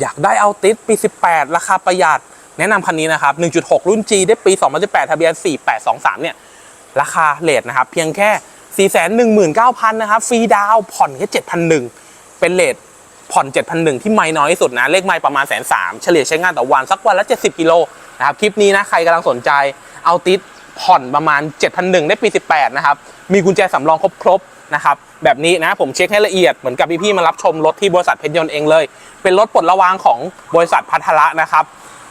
อยากได้เอาติสปี 18 ราคาประหยัด แนะนำคันนี้นะครับ 1.6 รุ่น G ได้ปี 2018 ทะเบียน 4823 เนี่ย ราคาเลทนะครับ เพียงแค่ 419,000 นะครับ ฟรีดาวผ่อนแค่ 7,001 เป็นเลทผ่อน 7,001 ที่ไม่น้อยที่สุดนะ เลขไม่ประมาณแสนสามเฉลี่ยใช้งานต่อวันสักวันละ 70 กิโลนะครับ คลิปนี้นะ ใครกำลังสนใจเอาติสผ่อนประมาณ 7,001 ได้ปี 18 นะครับ มีกุญแจสำรองครบๆนะครับ แบบนี้นะผมเช็คให้ละเอียดเหมือนกับพี่ๆมารับชมรถที่บริษัทเพชรยนต์เองเลย เป็นรถปลดระวางของบริษัทพัทละนะครับ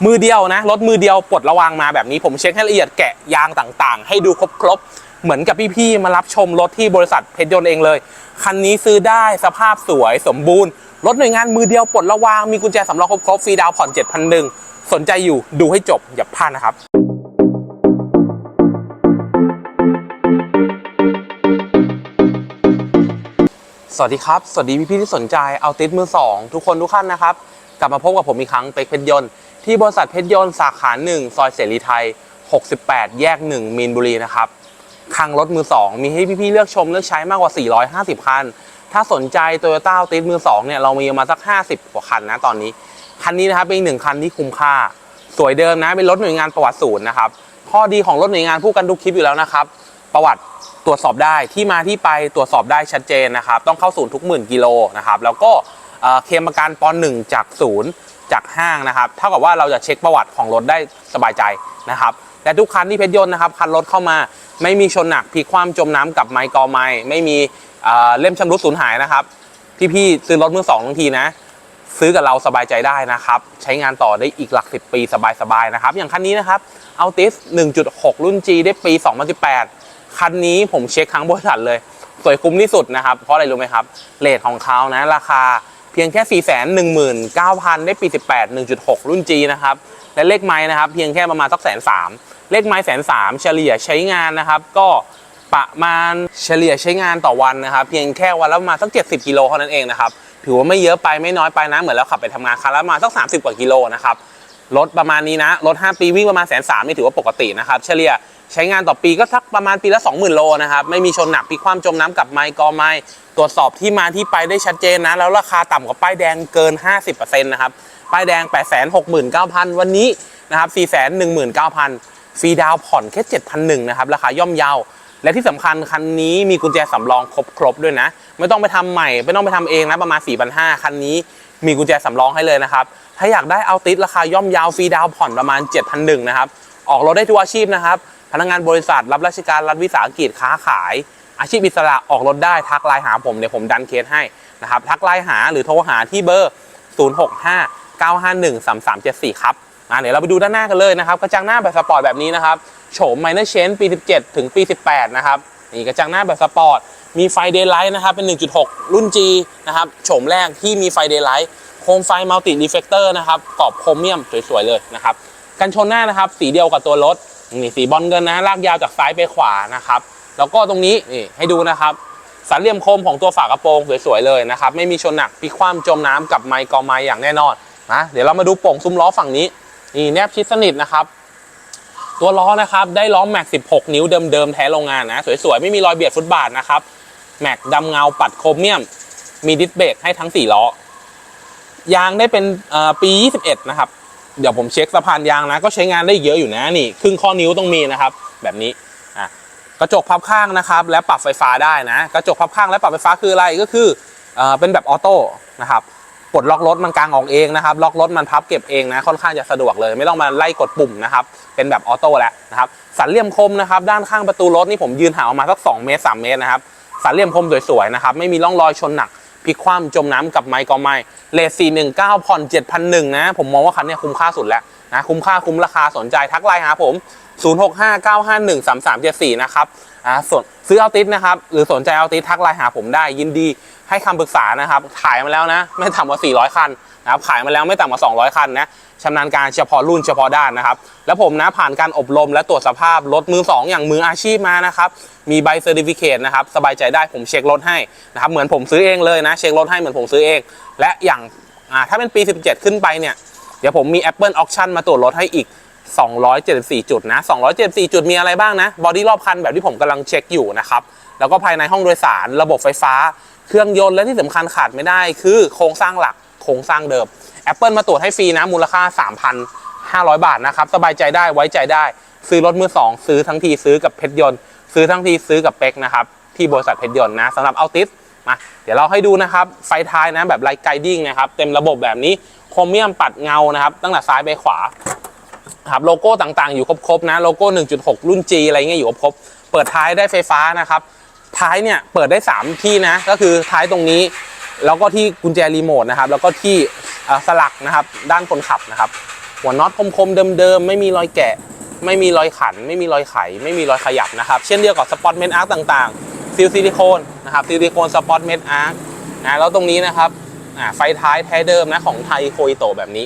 มือเดียวนะรถมือเดียวปลดระวางมาแบบนี้ผมเช็คให้ละเอียดแกะยางต่างๆ ให้ดูครบๆเหมือนกับพี่ๆมารับชมรถที่บริษัทเพชรยนต์เองเลยคันนี้ซื้อได้สภาพสวยสมบูรณ์รถหน่วยงานมือเดียวปลดระวางมีกุญแจสำรองครบๆฟรีดาวผ่อน7,001สนใจอยู่ดูให้จบอย่าพลาดนะครับ วัสดีครับ สวัสดีพี่ๆที่สนใจเอาติดมือสองทุกคนทุกท่านนะครับ กลับมาพบกับผมอีกครั้งเป็กเพชรยนต์ที่บริษัทเพชรยนต์สาขาหนึ่งซอยเสรีไทย 68 แยก 1 มีนบุรีนะครับคลังรถมือ2มีให้พี่ๆเลือกชมเลือกใช้มากกว่า 450 คัน ถ้าสนใจ Toyota a l t i s มือ2เนี่ยเรามีมาสัก 50 กว่าคันนะตอนนี้ คันนี้นะครับเป็นอีกหนึ่งคันที่คุ้มค่า สวยเดิมนะเป็นรถหน่วยงานประวัติศูนย์นะครับข้อดีของรถหน่วยงานผู้กันทุกคลิปอยู่แล้วนะครับประวัติ ตรวจสอบได้ที่มาที่ไปตรวจสอบได้ชัดเจนนะครับ ต้องเข้าศูนย์ทุกหมื่นกิโลนะครับแล้วก็เคลมประกันปหนึ่งจากศูนย์จากห้างนะครับเท่ากับว่าเราจะเช็คประวัติของรถได้สบายใจนะครับและทุกคันที่เพชรยนต์นะครับคันรถเข้ามาไม่มีชนหนักพลิกคว่ำจมน้ำกับไมค์กอไม้ไม่มีเเล่มชำรุดสูญหายนะครับพี่ๆซื้อรถมือสองทั้งทีนะ ซื้อกับเราสบายใจได้นะครับ ใช้งานต่อได้อีกหลัก 10 ปีสบายๆนะครับ อย่างคันนี้นะครับ Altis 1.6 รุ่น G ได้ปี 2018 คันนี้ผมเช็คครั้งบริษัทเลย สวยคุ้มที่สุดนะครับ เพราะอะไรรู้ไหมครับเลทของเขานะ ราคาเพียงแค่ 419,000 ได้ปี 18 1.6 รุ่น G นะครับ และเลขไม้นะครับ เพียงแค่ประมาณสักแสนสามเลขไม้แสนสามเฉลี่ยใช้งานนะครับ ก็ประมาณเฉลี่ยใช้งานต่อวันนะครับ เพียงแค่วันละประมาณสัก 70 กิโลเท่านั้นเองนะครับถือว่าไม่เยอะไปไม่น้อยไปนะ เหมือนเราขับไปทำงานคันละมาสัก 30 กว่ากิโลนะครับรถประมาณนี้นะรถ 5 ปีวิ่งประมาณแสนสามนี่ถือว่าปกตินะครับ เฉลี่ย ใช้งานต่อปีก็สักประมาณปีละ 20,000 โลนะครับ ไม่มีชนหนักพลิคว่ำจมน้ำกับไมค์กอไม้ตรวจสอบที่มาที่ไปได้ชัดเจนนะ แล้วราคาต่ำกว่าป้ายแดงเกิน 50%นะครับ ป้ายแดง 869,000 วันนี้นะครับ 419,000 ฟรีดาวผ่อนแค่7,001นะครับ ราคาย่อมเยาและที่สำคัญคันนี้มีกุญแจสำรองครบๆด้วยนะ ไม่ต้องไปทำใหม่ ไม่ต้องไปทำเองนะประมาณ4,500คันนี้มีกุญแจสำรองให้เลยนะครับ ถ้าอยากได้เอาติสราคาย่อมเยาวฟรีดาวผ่อนประมาณ7,001นะครับ ออกรถได้ทุกอาชีพนะครับ พนักงานบริษัทรับราชการรัฐวิสาหกิจค้าขาย อาชีพอิสระออกรถได้ทักไลน์หาผมเดี๋ยวผมดันเคสให้นะครับทักไลน์หาหรือโทรหาที่เบอร์ 065 951 3374 ครับอะเดี๋ยวเราไปดูด้านหน้ากันเลยนะครับกระจังหน้าแบบสปอร์ตแบบนี้นะครับโฉมไมเนอร์เชนปี 17 ถึงปี 18 นะครับนี่กระจังหน้าแบบสปอร์ตมีไฟเดย์ไลท์นะครับเป็น 1.6 รุ่น G นะครับโฉมแรกที่มีไฟเดย์ไลท์โคมไฟมัลติดีเฟกเตอร์นะครับกรอบโครเมียมสวยๆเลยนะครับกันชนหน้านะครับสีเดียวกับตัวรถ นี่สีบอลเงินนะลากยาวจากซ้ายไปขวานะครับ แล้วก็ตรงนี้นี่ให้ดูนะครับสันเหลี่ยมคมของตัวฝากระโปรงสวยๆเลยนะครับไม่มีชนหนักพลิกคว่ำจมน้ำกับไมค์กอไม้อย่างแน่นอนนะเดี๋ยวเรามาดูโป่งซุ้มล้อฝั่งนี้นี่แนบชิดสนิทนะครับ ตัวล้อนะครับได้ล้อแม็ก 16 นิ้วเดิมๆแท้โรงงานนะสวยๆไม่มีรอยเบียดฟุตบาทนะครับแม็กดำเงาปัดโครเมียม มีดิสเบรกให้ทั้ง 4 ล้อ ยางได้เป็นปี 21 นะครับ เดี๋ยวผมเช็คสะพานยางนะ ก็ใช้งานได้เยอะอยู่นะนี่ครึ่งข้อนิ้วต้องมีนะครับ แบบนี้อะกระจกพับข้างนะครับ และปรับไฟฟ้าได้นะ กระจกพับข้างและปรับไฟฟ้าคืออะไรก็คือเอ่อเป็นแบบออโต้นะครับปลดล็อกรถมันกางออกเองนะครับล็อกรถมันพับเก็บเองนะค่อนข้างจะสะดวกเลย ไม่ต้องมาไล่กดปุ่มนะครับเป็นแบบออโต้แล้วนะครับสันเหลี่ยมคมนะครับด้านข้างประตูรถนี่ผมยืนห่าออกมาสัก2เมตร3เมตรนะครับสันเหลี่ยมคมสวยๆนะครับไม่มีร่องรอยชนหนัก พลิกคว่ำจมน้ำกับไมค์กอไม้เลท419ผ่อนเจ็ดพันหนึ่งนะ ผมมองว่าคันนี้คุ้มค่าสุดแล้วนะคุ้มค่าคุ้มราคาสนใจทักไลน์หาผม 0659513374 นะครับอ่าส่วนซื้อเอาติสนะครับ หรือสนใจเอาติสทักไลน์หาผมได้ยินดีให้คำปรึกษานะครับ ถ่ายมาแล้วนะ ไม่ต่ำกว่า 400 คัน นะครับขายมาแล้วไม่ต่ำกว่า 200 คันนะชำนาญการเฉพาะรุ่นเฉพาะด้านนะครับ แล้วผมนะผ่านการอบรมและตรวจสภาพรถมือ 2 อย่างมืออาชีพมานะครับ มีใบเซอร์ติฟิเคนะครับ สบายใจได้ผมเช็ครถให้นะครับ เหมือนผมซื้อเองเลยนะ เช็ครถให้เหมือนผมซื้อเอง และอย่างถ้าเป็นปี 17 ขึ้นไปเนี่ย เดี๋ยวผมมี Apple Auction มาตรวจรถให้อีก 274 จุดนะ 274 จุดมีอะไรบ้างนะ บอดี้รอบคันแบบที่ผมกำลังเช็คอยู่นะครับ แล้วก็ภายในห้องโดยสาร ระบบไฟฟ้า เครื่องยนต์ และที่สำคัญขาดไม่ได้ คือโครงสร้างหลัก โครงสร้างเดิม Apple มาตรวจให้ฟรีนะมูลค่า 3,500 บาทนะครับ สบายใจได้ไว้ใจได้ ซื้อรถมือ 2 ซื้อทั้งทีซื้อกับเพชรยนต์ ซื้อทั้งทีซื้อกับเป็กนะครับ ที่บริษัทเพชรยนต์นะสำหรับเอาติสมาเดี๋ยวเราให้ดูนะครับ ไฟท้ายนะแบบไลท์ไกดิ้งนะครับ เต็มระบบแบบนี้โครเมียมปัดเงานะครับ ตั้งแต่ซ้ายไปขวาครับโลโก้ต่างๆอยู่ครบๆนะโลโก้ 1.6 รุ่น G อะไรเงี้ยอยู่ครบเปิดท้ายได้ไฟฟ้านะครับ ท้ายเนี่ยเปิดได้ 3 ที่นะ ก็คือท้ายตรงนี้ แล้วก็ที่กุญแจรีโมทนะครับ แล้วก็ที่สลักนะครับ ด้านคนขับนะครับ หัวน็อตคมๆเดิมๆ ไม่มีรอยแกะ ไม่มีรอยขัน ไม่มีรอยไข ไม่มีรอยขยับนะครับ เช่นเดียวกับสปอตเมนอาร์ต่างๆซิลซิลิโคนนะครับซิลิโคนสปอตเมนอาร์นะแล้วตรงนี้นะครับไฟท้ายแท้เดิมนะของไทยโคอิโตแบบนี้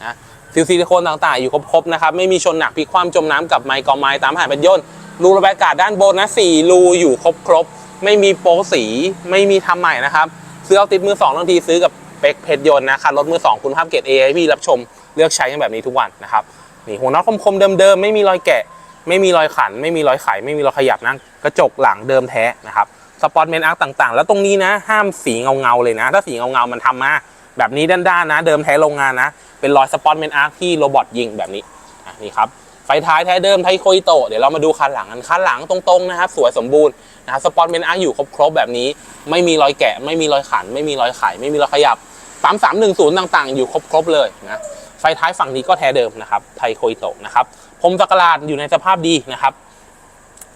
นะซิลซิลิโคนต่างๆ อยู่ครบๆนะครับไม่มีชนหนักพลิกคว่ำจมน้ำกับไมค์กอไม้ตามหายเป็นย่นรูระบายอากาศด้านบนนะสี่รูอยู่ครบๆไม่มีโป๊สีไม่มีทำใหม่นะครับ ซื้อเอาติดมือสองทังทีซื้อกับเป็กเพชรยนต์นะคันรถมือสองคุณภาพเกรดเอให้พี่รับชมเลือกใช้กันแบบนี้ทุกวันนะครับนี่หัวน็อตคมๆเดิมๆไม่มีรอยแกะ ไม่มีรอยขัน ไม่มีรอยไข ไม่มีรอยขยับนะกระจกหลังเดิมแท้นะครับสปอตเมนอาร์ต่างๆ แล้วตรงนี้นะห้ามสีเงาๆเลยนะ ถ้าสีเงาๆมันทำมาแบบนี้ด้านๆนะ เดิมแท้โรงงานนะ เป็นรอยสปอตเมนอาร์ที่โรบอทยิงแบบนี้นี่ครับ ไฟท้ายแท้เดิมไทโคอิโตะเดี๋ยวเรามาดูคันหลังกันคันหลังตรงๆนะครับสวยสมบูรณ์นะครับสปอตเมนอาร์อยู่ครบๆแบบนี้ ไม่มีรอยแกะ ไม่มีรอยขัน ไม่มีรอยไข ไม่มีรอยขยับปั๊มสามหนึ่งศูนย์ต่าง ๆ อยู่ครบๆเลยนะไฟท้ายฝั่งนี้ก็แท้เดิมนะครับไทโคอิโตะนะครับพรมสักหลาดอยู่ในสภาพดีนะครับ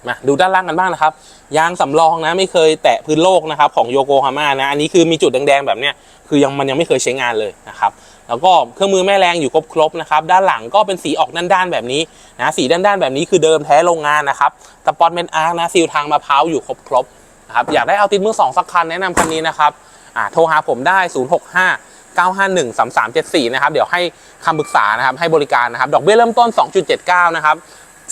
มาดูด้านล่างกันบ้างนะครับ ยางสำรองนะไม่เคยแตะพื้นโลกนะครับของโยโกฮาม่านะอันนี้คือมีจุดแดงๆแบบเนี้ยคือยังมันยังไม่เคยใช้งานเลยนะครับแล้วก็เครื่องมือแม่แรงอยู่ครบๆนะครับด้านหลังก็เป็นสีออกด้านๆแบบนี้นะสีด้านๆแบบนี้คือเดิมแท้โรงงานนะครับสปอตเมนอาร์นะซีลทางมะพร้าวอยู่ครบๆนะครับอยากได้เอาติดมือสองสักคันแนะนำคันนี้นะครับอ่าโทรหาผมได้ 065 951 3374 นะครับ เดี๋ยวให้คำปรึกษานะครับ ให้บริการนะครับ ดอกเบี้ยเริ่มต้น 2.79 นะครับ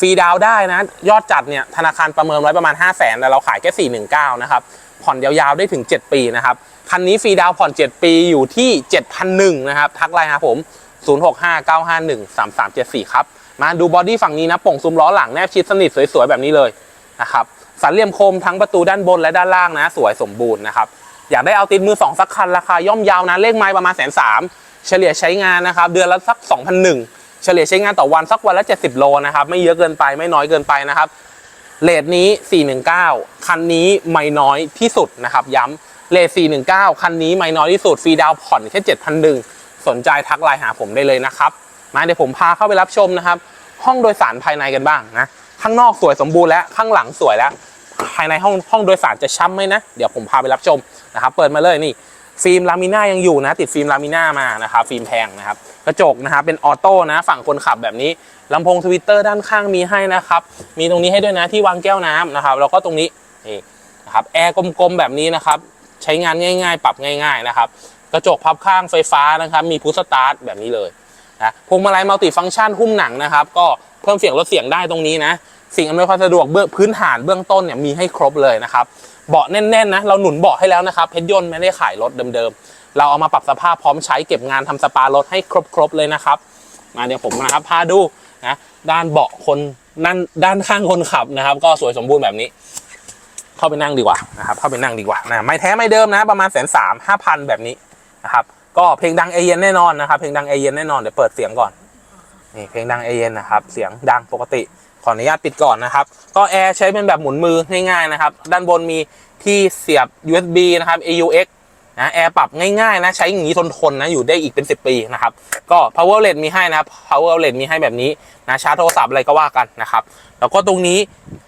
ฟรีดาวได้นะ ยอดจัดเนี่ยธนาคารประเมินไว้ประมาณ 5 0 0แสนแต่เราขายแค่ 419 นะครับ ผ่อนยาวๆได้ถึง 7 ปีนะครับ คันนี้ฟรีดาวผ่อน 7 ปีอยู่ที่ 7,001นะครับ ทักไลน์หาผม 0659513374 ครับ มาดูบอดี้ฝั่งนี้นะป่งซุ้มล้อหลังแนบชิดสนิทสวยๆ แบบนี้เลยนะครับสันเหลี่ยมคมทั้งประตูด้านบนและด้านล่างนะ สวยสมบูรณ์นะครับอยากได้เอาติดมือสองสักคันราคาย่อมยาวนะเลขไม้ประมาณแสนสามเฉลี่ยใช้งานนะครับเดือนละสัก2,001 เฉลี่ยใช้งานต่อวันสักวันละ 70 โลนะครับ ไม่เยอะเกินไปไม่น้อยเกินไปนะครับเลทนี้ 419 คันนี้ไม่น้อยที่สุดนะครับ ย้ำเลท419 คันนี้ไม่น้อยที่สุดฟรีดาวผ่อนแค่7,001สนใจทักไลน์หาผมได้เลยนะครับมาเดี๋ยวผมพาเข้าไปรับชมนะครับ ห้องโดยสารภายในกันบ้างนะข้างนอกสวยสมบูรณ์แล้วข้างหลังสวยแล้ว ภายในห้องห้องโดยสารจะช้ำไหมนะ เดี๋ยวผมพาไปรับชมนะครับ เปิดมาเลยนี่ ฟิล์มลามิน่ายังอยู่นะ ติดฟิล์มลามิน่ามานะครับฟิล์มแพงนะครับกระจกนะครับเป็นออโต้นะฝั่งคนขับแบบนี้ลำโพงทวิตเตอร์ด้านข้างมีให้นะครับมีตรงนี้ให้ด้วยนะที่วางแก้วน้ำนะครับแล้วก็ตรงนี้นี่นะครับแอร์กลมๆแบบนี้นะครับใช้งานง่าย ๆ ปรับง่ายๆนะครับกระจกพับข้างไฟฟ้านะครับมีพุชสตาร์ทแบบนี้เลยนะพวงมาลัยมัลติฟังก์ชันหุ้มหนังนะครับก็เพิ่มเสียงลดเสียงได้ตรงนี้นะสิ่งอำนวยความสะดวกเบื้องพื้นฐานเบื้องต้นเนี่ยมีให้ครบเลยนะครับ เบาะแน่นๆนะเราหนุนเบาะให้แล้วนะครับเพชรยนต์ไม่ได้ขายรถเดิมๆ เราเอามาปรับสภาพพร้อมใช้เก็บงานทำสปารถให้ครบๆเลยนะครับ มาเดี๋ยวผมนะครับพาดูนะด้านเบาะคนด้านด้านข้างคนขับนะครับ ก็สวยสมบูรณ์แบบนี้ เข้าไปนั่งดีกว่านะครับเข้าไปนั่งดีกว่านะไม่แท้ไม่เดิมนะ ประมาณแสนสามห้าพันแบบนี้นะครับก็เพลงดังเอเย็นแน่นอนนะครับเพลงดังเอเย็นแน่นอนเดี๋ยวเปิดเสียงก่อนนี่เพลงดังเอเย็นนะครับ เสียงดังปกติ ขออนุญาตปิดก่อนนะครับ ก็แอร์ใช้เป็นแบบหมุนมือง่ายๆนะครับ ด้านบนมีที่เสียบ USB นะครับ AUX นะแอร์ปรับง่ายๆนะใช้อย่างนี้ทนๆนะอยู่ได้อีกเป็น 10 ปีนะครับ ก็ power outlet มีให้นะครับ power outlet มีให้แบบนี้นะชาร์จโทรศัพท์อะไรก็ว่ากันนะครับ แล้วก็ตรงนี้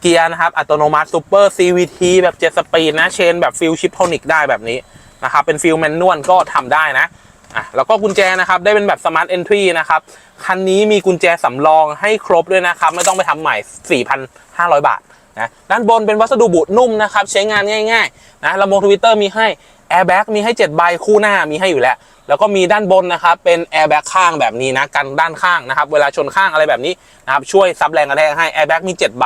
เกียร์นะครับอัตโนมัติ super CVT แบบ7สปีดนะเชนแบบฟิลชิปโทนิกได้แบบนี้นะครับเป็นฟิลแมนนวลก็ทำได้นะ อะแล้วก็กุญแจนะครับได้เป็นแบบ smart entry นะครับคันนี้มีกุญแจสำรองให้ครบด้วยนะครับ ไม่ต้องไปทำใหม่ 4,500 บาทนะด้านบนเป็นวัสดุบุนุ่มนะครับใช้งานง่ายๆนะลำโพงทวิตเตอร์มีให้ airbag มีให้7ใบคู่หน้ามีให้อยู่แล้ว แล้วก็มีด้านบนนะครับเป็น airbag ข้างแบบนี้นะกันด้านข้างนะครับเวลาชนข้างอะไรแบบนี้นะครับช่วยซับแรงกระแทกให้ airbag มี7ใบ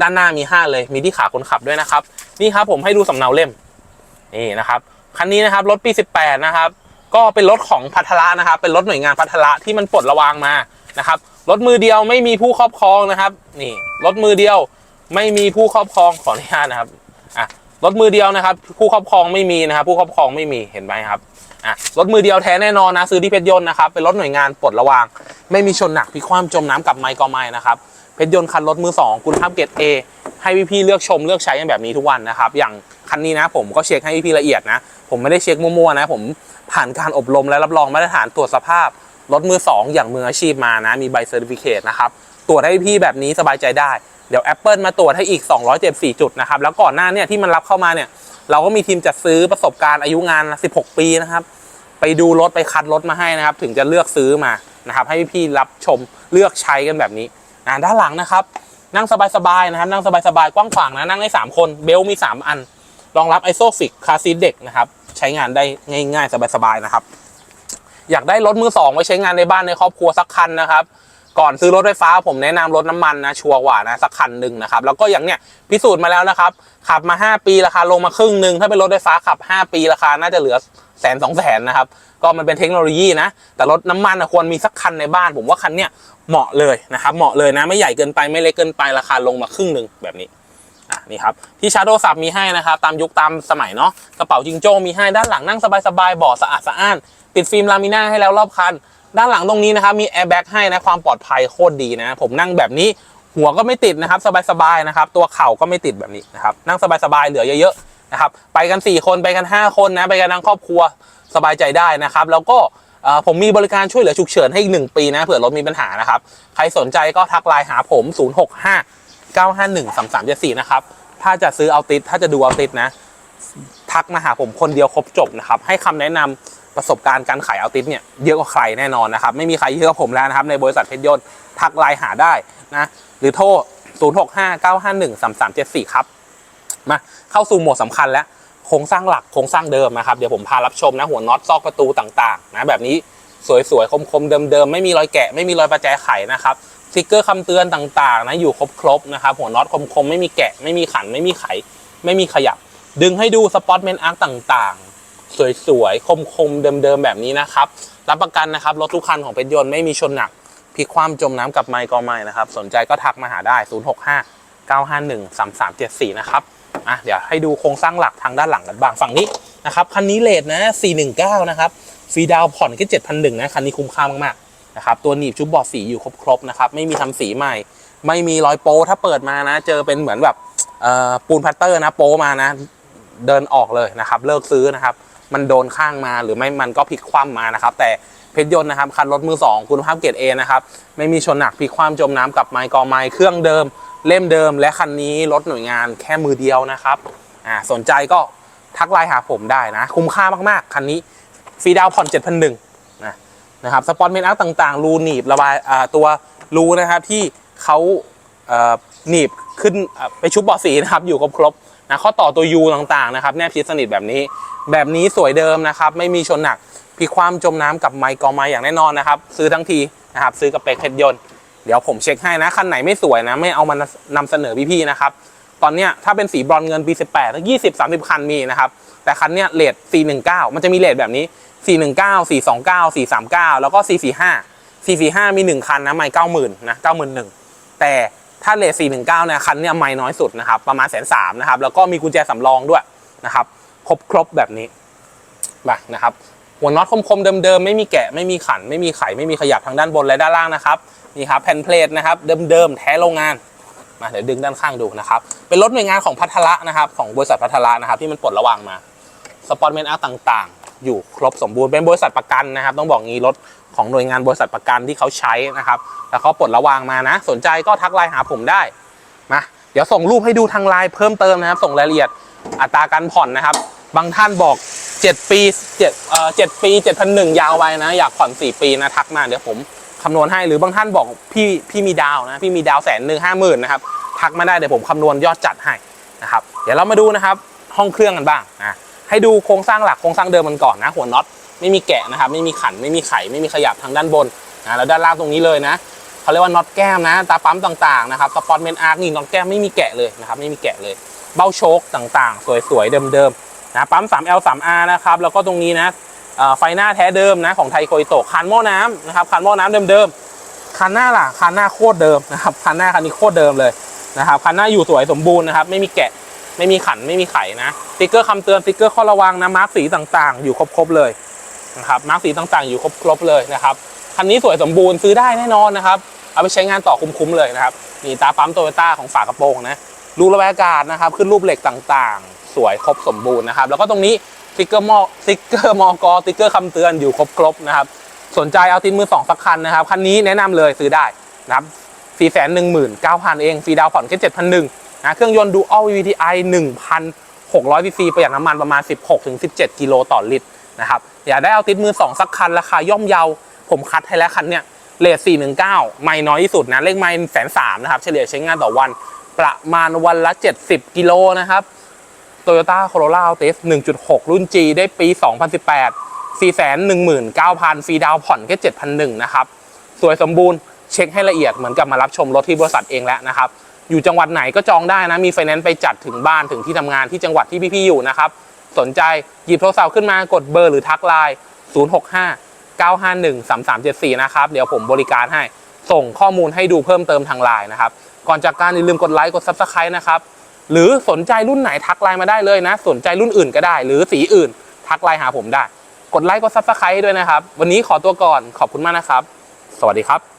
ด้านหน้ามี 5 เลยมีที่ขาคนขับด้วยนะครับนี่ครับผมให้ดูสำเนาเล่มนี่นะครับคันนี้นะครับรถปี 18 นะครับ ก็เป็นรถของพัทละนะครับ เป็นรถหน่วยงานพัทละที่มันปลดระวางมานะครับรถมือเดียวไม่มีผู้ครอบครองนะครับ นี่รถมือเดียวไม่มีผู้ครอบครองขออนุญาตนะครับอะรถมือเดียวนะครับ ผู้ครอบครองไม่มีนะครับ ผู้ครอบครองไม่มีเห็นไหมครับอะรถมือเดียวแท้แน่นอนนะซื้อที่เพชรยนต์นะครับเป็นรถหน่วยงานปลดระวาง ไม่มีชนหนักพิคว่ำจมน้ำกับไม้กอไม้นะครับเพชรยนต์คันรถมือสองคุณภาพเกรด A ให้พี่ๆเลือกชมเลือกใช้กันแบบนี้ทุกวันนะครับ อย่างคันนี้นะผมก็เช็คให้พี่ๆละเอียดนะ ผมไม่ได้เช็คมั่วๆนะ ผมผ่านการอบรมและรับรองมาตรฐานตรวจสภาพรถมือ 2 อย่างมืออาชีพมานะ มีใบเซอร์ติฟิเคตนะครับ ตรวจให้พี่แบบนี้สบายใจได้ เดี๋ยว Apple มาตรวจให้อีก 274 จุดนะครับ แล้วก่อนหน้าเนี่ยที่มันรับเข้ามาเนี่ย เราก็มีทีมจัดซื้อประสบการณ์อายุงาน 16 ปีนะครับ ไปดูรถไปคัดรถมาให้นะครับ ถึงจะเลือกซื้อมานะครับ ให้พี่รับชมเลือกใช้กันแบบนี้นะด้านหลังนะครับ นั่งสบายๆนะครับ นั่งสบายๆกว้างขวางนะ นั่งได้ 3 คน เบลมี 3 อัน รองรับไอโซฟิกคาซีเด็กนะครับใช้งานได้ง่ายๆ สบายๆนะครับ อยากได้รถมือสองไว้ใช้งานในบ้านในครอบครัวสักคันนะครับ ก่อนซื้อรถไฟฟ้าผมแนะนำรถน้ำมันนะชัวร์กว่านะสักคันหนึ่งนะครับ แล้วก็อย่างเนี้ยพิสูจน์มาแล้วนะครับ ขับมา 5 ปีราคาลงมาครึ่งหนึ่งถ้าเป็นรถไฟฟ้าขับ 5 ปีราคาน่าจะเหลือแสนสองแสนนะครับก็มันเป็นเทคโนโลยีนะ แต่รถน้ำมันนะควรมีสักคันในบ้าน ผมว่าคันเนี้ยเหมาะเลยนะครับเหมาะเลยนะไม่ใหญ่เกินไปไม่เล็กเกินไปราคาลงมาครึ่งหนึ่งแบบนี้ นี่ครับที่ชาร์จโทรศัพท์มีให้นะครับตามยุคตามสมัยเนาะกระเป๋าจิงโจ้มีให้ด้านหลังนั่งสบายๆเบาะสะอาดสะอ้านติดฟิล์มลามิน่าให้แล้วรอบคัน ด้านหลังตรงนี้นะครับมีแอร์แบ็กให้นะความปลอดภัยโคตรดีนะผมนั่งแบบนี้หัวก็ไม่ติดนะครับสบายๆนะครับ ตัวเข่าก็ไม่ติดแบบนี้นะครับนั่งสบายๆเหลือเยอะๆนะครับไปกัน 4 คนไปกัน 5 คนนะไปกันทั้งครอบครัวสบายใจได้นะครับ แล้วก็ผมมีบริการช่วยเหลือฉุกเฉินให้อีก 1 ปีนะเผื่อรถมีปัญหานะครับ ใครสนใจก็ทักไลน์หาผม 065 951 3374นะครับถ้าจะซื้อเอาติดถ้าจะดูเอาติดนะ ทักมาหาผมคนเดียวครบจบนะครับให้คำแนะนำประสบการณ์การขายเอาติดเนี่ยเยอะกว่าใครแน่นอนนะครับไม่มีใครเยอะกว่าผมแล้วนะครับในบริษัทเพชรยนต์ทักไลน์หาได้นะหรือโทร 0659513374 ครับมาเข้าสู่โหมดสำคัญแล้วโครงสร้างหลักโครงสร้างเดิมนะครับเดี๋ยวผมพารับชมนะหัวน็อตซอกประตูต่างๆนะแบบนี้สวยๆคมๆเดิมๆไม่มีรอยแกะไม่มีรอยประแจไขนะครับ สติกเกอร์คำเตือนต่างๆนะอยู่ครบๆนะครับหัวน็อตคมๆไม่มีแกะไม่มีขันไม่มีไข ไม่มีขยับ ดึงให้ดูสปอตเมนอาร์คต่างๆ สวยๆ คมๆ เดิมๆ แบบนี้นะครับ รับประกันนะครับ รถทุกคันของเพชรยนต์ไม่มีชนหนักพลิกคว่ำจมน้ำกับไมค์กอไม้นะครับ สนใจก็ทักมาหาได้ 065 951 3374 นะครับอะเดี๋ยวให้ดูโครงสร้างหลักทางด้านหลังกันบ้างฝั่งนี้นะครับคันนี้เลทนะ419นะครับฟรีดาวผ่อนแค่7,100นะคันนี้คุ้มค่ามากๆ นะครับตัวหนีบชุบบอร์ดสีอยู่ครบๆนะครับไม่มีทำสีใหม่ ไม่มีรอยโป้ถ้าเปิดมานะ เจอเป็นเหมือนแบบปูนพัตเตอร์นะโป้มานะ เดินออกเลยนะครับ เลิกซื้อนะครับ มันโดนข้างมาหรือไม่มันก็พลิกคว่ำมานะครับ แต่เพชรยนต์นะครับคันรถมือ 2 คุณภาพเกรดเอนะครับ ไม่มีชนหนักพลิกคว่ำจมน้ำกับไม้กอไม้เครื่องเดิม เล่มเดิม และคันนี้รถหน่วยงานแค่มือเดียวนะครับอ่าสนใจก็ทักไลน์หาผมได้นะ คุ้มค่ามากๆ คันนี้ฟรีดาวน์ผ่อน7,001นะ นะครับสปอนเมนอาร์ต่างๆ รูหนีบระบายตัวรูนะครับที่เขาหนีบขึ้นไปชุบบาะสีนะครับอยู่ครบๆนะข้อต่อตัวยูต่างๆนะครับแนบชิดสนิทแบบนี้ แบบนี้สวยเดิมนะครับไม่มีชนหนักพลิความจมน้ำกับไมค์กอไม้อย่างแน่นอนนะครับซื้อทั้งทีนะครับซื้อกับเป็กเพชรยนต์เดี๋ยวผมเช็คให้นะคันไหนไม่สวยนะไม่เอามานำเสนอพี่ๆนะครับตอนเนี้ยถ้าเป็นสีบรอนเงินปี 18 ทั้ง 20 30 คันมีนะครับแต่คันเนี้ยเลท419 มันจะมีเลทแบบนี้ 419 429 439 แล้วก็ 445 445 มี 1 คันนะไม่90,000นะ91,000แต่ถ้าเลท419เนี่ยคันเนี้ยไม่น้อยสุดนะครับประมาณแสนสามนะครับแล้วก็มีกุญแจสำรองด้วยนะครับครบครบแบบนี้มานะครับหัวน็อตคมๆเดิมๆไม่มีแกะไม่มีขัน ไม่มีไขไม่มีขยับทางด้านบนและด้านล่างนะครับนี่ครับแผ่นเพลทนะครับเดิมๆแท้โรงงานมาเดี๋ยวดึงด้านข้างดูนะครับเป็นรถหน่วยงานของพัทละนะครับของบริษัทพัทละนะครับที่มันปลดระวางมาสปอตเมนอาร์ต่าง อยู่ครบสมบูรณ์เป็นบริษัทประกันนะครับ ต้องบอกงี้รถของหน่วยงานบริษัทประกันที่เขาใช้นะครับแล้วเขาปลดระวางมานะ สนใจก็ทักไลน์หาผมได้มาเดี๋ยวส่งรูปให้ดูทางไลน์เพิ่มเติมนะครับ ส่งรายละเอียดอัตราการผ่อนนะครับ บางท่านบอก 7 ปี7เอ่อ7ปี7,001ยาวไปนะ อยากผ่อน 4 ปีนะทักมาเดี๋ยวผมคำนวณให้หรือบางท่านบอกพี่พี่มีดาวนะพี่มีดาวแสนหนึ่งห้าหมื่นนะครับทักมาได้เดี๋ยวผมคำนวณยอดจัดให้นะครับ เดี๋ยวเรามาดูนะครับห้องเครื่องกันบ้างนะ ให้ดูโครงสร้างหลักโครงสร้างเดิมมันก่อนนะ หัวน็อตไม่มีแกะนะครับไม่มีขันไม่มีไขไม่มีขยับทางด้านบนนะแล้วด้านล่างตรงนี้เลยนะเขาเรียกว่าน็อตแก้มนะตาปั๊มต่างๆนะครับสปอตเมนอาร์คนี่น็อตแก้มไม่มีแกะเลยนะครับไม่มีแกะเลย เบ้าโชคต่างๆ สวยๆเดิมๆนะปั๊ม 3L 3R นะครับแล้วก็ตรงนี้นะอ่อไฟหน้าแท้เดิมนะของไทยโคยโตคันหม้อน้ำนะครับคันหม้อน้ำเดิมๆคันหน้าล่ะคันหน้าโคตรเดิมนะครับคันหน้าคันนี้โคตรเดิมเลยนะครับคันหน้าอยู่สวยสมบูรณ์นะครับไม่มีแกะ ไม่มีขันไม่มีไขนะสติ๊กเกอร์คำเตือนสติ๊กเกอร์ข้อระวังนะมาร์กสีต่างๆ อยู่ครบๆเลยนะครับมาร์กสีต่างๆ อยู่ครบๆเลยนะครับคันนี้สวยสมบูรณ์ซื้อได้แน่นอนนะครับ เอาไปใช้งานต่อคุ้มๆเลยนะครับนี่ตาปั๊มโตโยต้าของฝากระโปรงนะรูระบายอากาศนะครับ ขึ้นรูปเหล็กต่างๆ สวยครบสมบูรณ์นะครับ แล้วก็ตรงนี้สติ๊กเกอร์มอสติ๊กเกอร์มอกสติ๊กเกอร์คำเตือนอยู่ครบๆนะครับสนใจเอาติดมือสองสักคันนะครับคันนี้แนะนำเลยซื้อได้นะครับฟรีแสนหนึ่งหมื่นเก้าพันเองฟรีดาวผ่อนแค่เจ็ดพันหนึ่ง นะเครื่องยนต์ดูอัล VVTi หนึ่งพันหกร้อยซีซีประหยัดน้ำมันประมาณ 16ถึง17 กิโลต่อลิตรนะครับอยากได้เอาติดมือสองสักคัน ราคาย่อมเยา ผมคัดให้แล้วคันเนี้ยเลท419 ไม่น้อยที่สุดนะ เลขไม่แสนสามนะครับ เฉลี่ยใช้งานต่อวันประมาณวันละ 70 กิโลนะครับ Toyota Corolla Altis 1.6 รุ่น G ได้ปี 2018 419,000 ฟรีดาวน์ผ่อนแค่7,001นะครับ สวยสมบูรณ์เช็คให้ละเอียดเหมือนกับมารับชมรถที่บริษัทเองแล้วนะครับ อยู่จังหวัดไหนก็จองได้นะ มีไฟแนนซ์ไปจัดถึงบ้านถึงที่ทำงานที่จังหวัดที่พี่ๆอยู่นะครับ สนใจหยิบโทรศัพท์ขึ้นมากดเบอร์หรือทักไลน์ 065 951 3374 นะครับ เดี๋ยวผมบริการให้ ส่งข้อมูลให้ดูเพิ่มเติมทางไลน์นะครับ ก่อนจากการอย่าลืมกดไลค์กด Subscribe นะครับ หรือสนใจรุ่นไหนทักไลน์มาได้เลยนะ สนใจรุ่นอื่นก็ได้ หรือสีอื่น ทักไลน์หาผมได้ กดไลค์กด Subscribe ให้ด้วยนะครับ วันนี้ขอตัวก่อน ขอบคุณมากนะครับ สวัสดีครับ